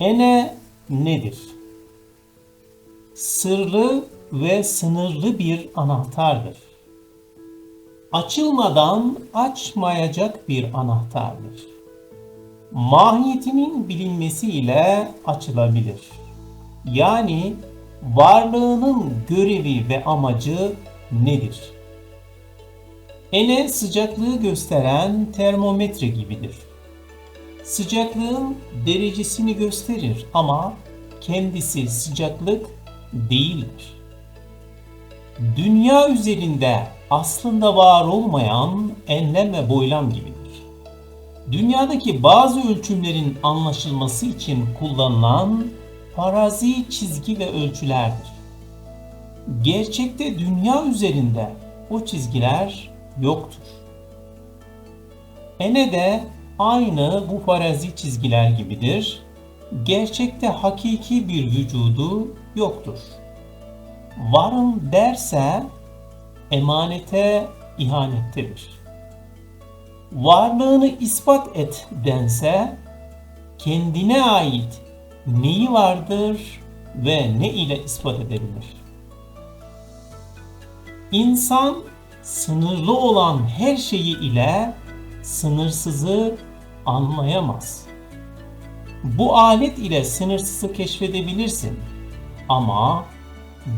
Ene nedir? Sırlı ve sınırlı bir anahtardır. Açılmadan açmayacak bir anahtardır. Mahiyetinin bilinmesiyle açılabilir. Yani varlığının görevi ve amacı nedir? Ene sıcaklığı gösteren termometre gibidir. Sıcaklığın derecesini gösterir ama kendisi sıcaklık değildir. Dünya üzerinde aslında var olmayan enlem ve boylam gibidir. Dünyadaki bazı ölçümlerin anlaşılması için kullanılan farazi çizgi ve ölçülerdir. Gerçekte dünya üzerinde o çizgiler yoktur. Ene de aynı bu farazi çizgiler gibidir. Gerçekte hakiki bir vücudu yoktur. Varım derse emanete ihanettedir. Varlığını ispat et dense kendine ait neyi vardır ve ne ile ispat edebilir? İnsan sınırlı olan her şeyi ile sınırsızı anlayamaz. Bu alet ile sınırsızı keşfedebilirsin. Ama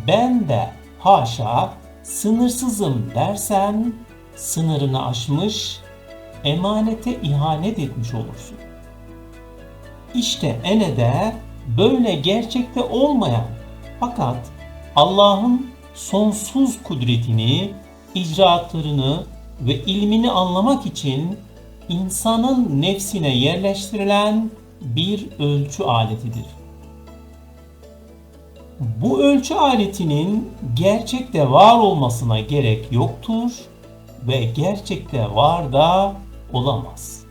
ben de haşa sınırsızım dersen sınırını aşmış, emanete ihanet etmiş olursun. İşte Ene'de böyle gerçekte olmayan fakat Allah'ın sonsuz kudretini, icraatlarını ve ilmini anlamak için insanın nefsine yerleştirilen bir ölçü aletidir. Bu ölçü aletinin gerçekte var olmasına gerek yoktur ve gerçekte var da olamaz.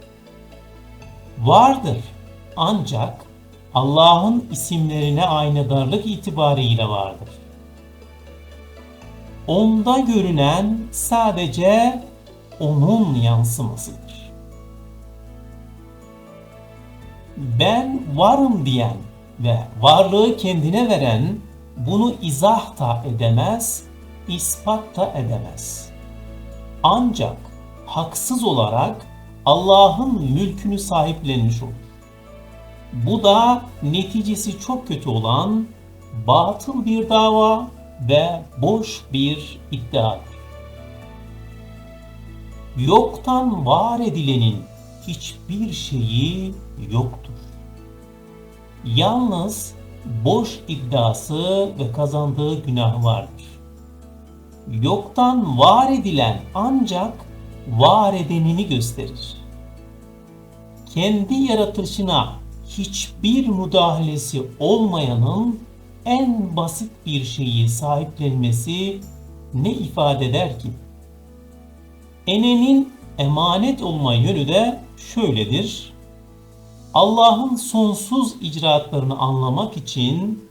Vardır ancak Allah'ın isimlerine aynadarlık itibariyle vardır. Onda görünen sadece onun yansımasıdır. Ben varım diyen ve varlığı kendine veren bunu izah da edemez, ispat da edemez. Ancak haksız olarak Allah'ın mülkünü sahiplenmiş olur. Bu da neticesi çok kötü olan batıl bir dava ve boş bir iddiadır. Yoktan var edilenin hiçbir şeyi yoktur. Yalnız boş iddiası ve kazandığı günah vardır. Yoktan var edilen ancak var edenini gösterir. Kendi yaratılışına hiçbir müdahalesi olmayanın en basit bir şeyi sahiplenmesi ne ifade eder ki? Enenin emanet olma yönü de şöyledir. Allah'ın sonsuz icraatlarını anlamak için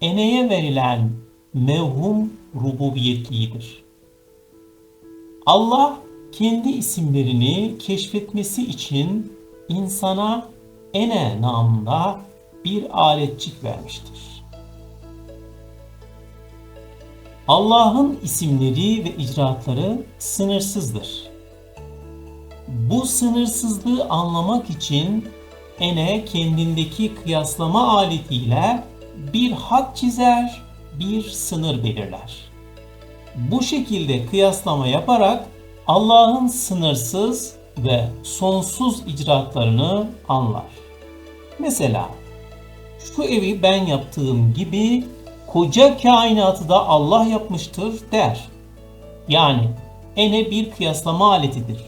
eneye verilen mevhum rububiyetlidir. Allah kendi isimlerini keşfetmesi için insana ene namında bir aletçik vermiştir. Allah'ın isimleri ve icraatları sınırsızdır. Bu sınırsızlığı anlamak için ene kendindeki kıyaslama aletiyle bir hat çizer, bir sınır belirler. Bu şekilde kıyaslama yaparak Allah'ın sınırsız ve sonsuz icraatlarını anlar. Mesela şu evi ben yaptığım gibi koca kainatı da Allah yapmıştır der. Yani ene bir kıyaslama aletidir.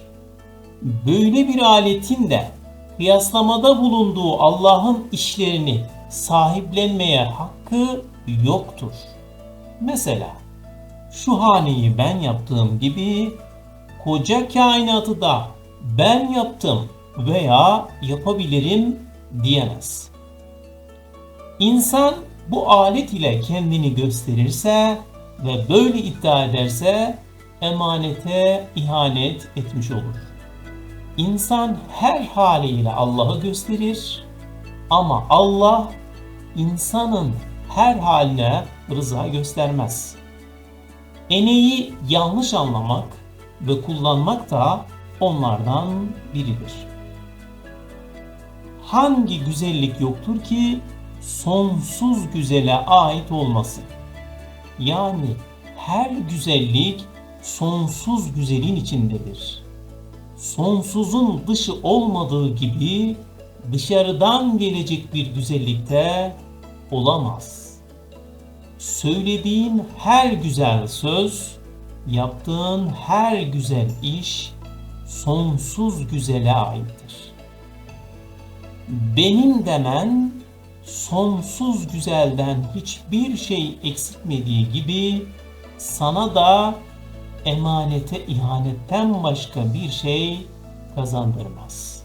Böyle bir aletin de kıyaslamada bulunduğu Allah'ın işlerini sahiplenmeye hakkı yoktur. Mesela şu haneyi ben yaptığım gibi koca kainatı da ben yaptım veya yapabilirim diyemez. İnsan bu alet ile kendini gösterirse ve böyle iddia ederse emanete ihanet etmiş olur. İnsan her haliyle Allah'ı gösterir Ama Allah insanın her haline rıza göstermez. Eneyi yanlış anlamak ve kullanmak da onlardan biridir. Hangi güzellik yoktur ki sonsuz güzele ait olmasın? Yani her güzellik sonsuz güzelin içindedir. Sonsuzun dışı olmadığı gibi dışarıdan gelecek bir güzellikte olamaz. Söylediğin her güzel söz, yaptığın her güzel iş sonsuz güzele aittir. Benim demen sonsuz güzelden hiçbir şey eksiltmediği gibi sana da emanete ihanetten başka bir şey kazandırmaz.